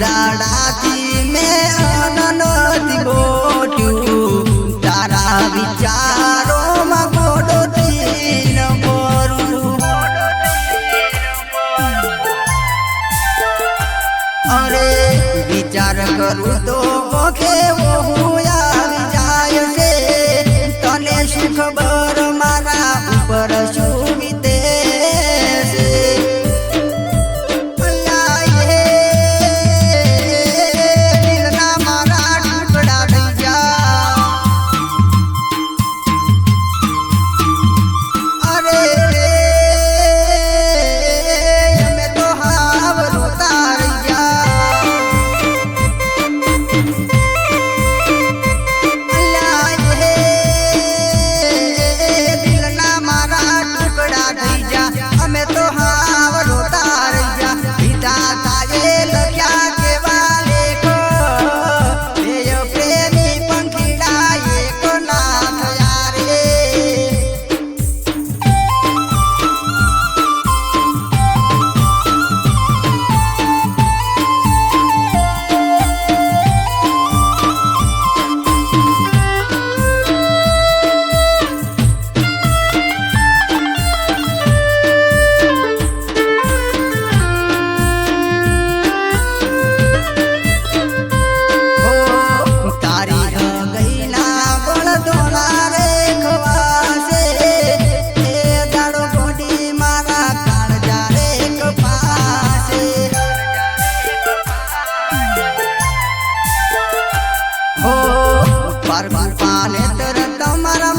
દાડાથી મેં અનનત ગોટ્યું. તારા વિચારોમાં ગોડોથી ન કરું અરે વિચાર કરું તો કેવો હું માને તરત તમારા